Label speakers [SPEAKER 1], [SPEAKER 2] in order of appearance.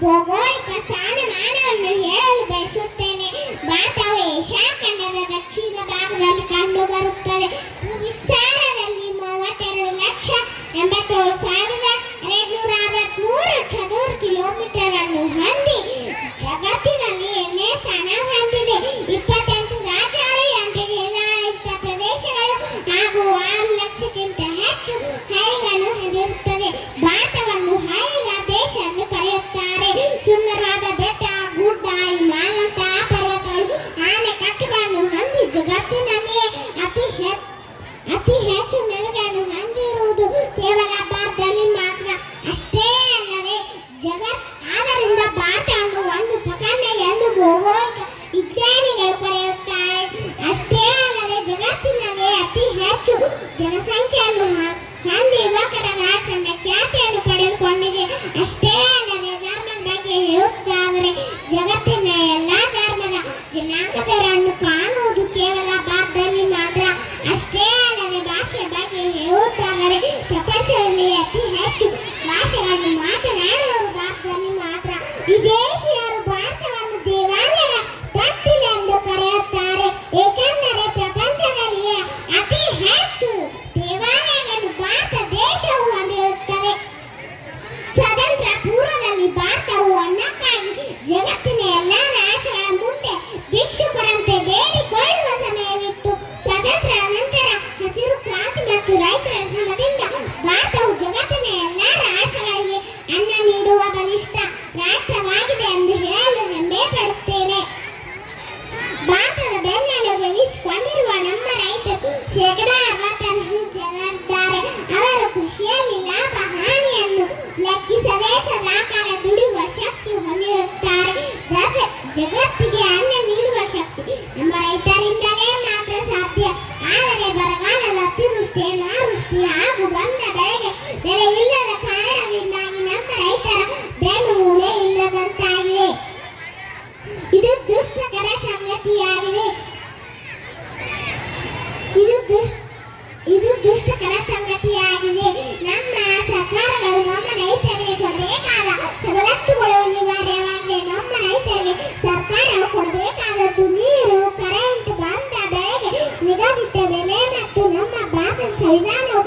[SPEAKER 1] ಭೌಗೋಳಿಕ ಸ್ಥಾನಮಾನವನ್ನು ಹೇಳಲು ಬಯಸುತ್ತೇನೆ. ಭಾರತವು ಏಷ್ಯಾ ಖಂಡದ ದಕ್ಷಿಣ ಭಾಗದಲ್ಲಿ ಕಂಡುಬರುತ್ತದೆ. Amen. ಪೂರ್ವದಲ್ಲಿ ಭಾರತವು ಅನ್ನಕ್ಕಾಗಿ ಜಗತ್ತಿನ ಎಲ್ಲಾ ರಾಷ್ಟ್ರಗಳ ಮುಂದೆ ಭಿಕ್ಷುಕರಂತೆ ಬೇಡಿಕೊಳ್ಳುವ ಸಮಯವಿತ್ತು. ಸ್ವಾತಂತ್ರ್ಯ ನಂತರ ಹಸಿರು ಕ್ರಾಂತಿ ಮತ್ತು ರೈತರ ಶ್ರಮದಿಂದ ಭಾರತವು ಜಗತ್ತಿನ ಎಲ್ಲಾ ರಾಷ್ಟ್ರಗಳಿಗೆ ಅನ್ನ ನೀಡುವ ಬಲಿಷ್ಠ ರಾಷ್ಟ್ರವಾಗಿದೆ ಎಂದು ಹೇಳಿ ನಿಗದಿತ ಬೆಲೆ ಮತ್ತು ನಮ್ಮ ಭಾರತ ಸಂವಿಧಾನವು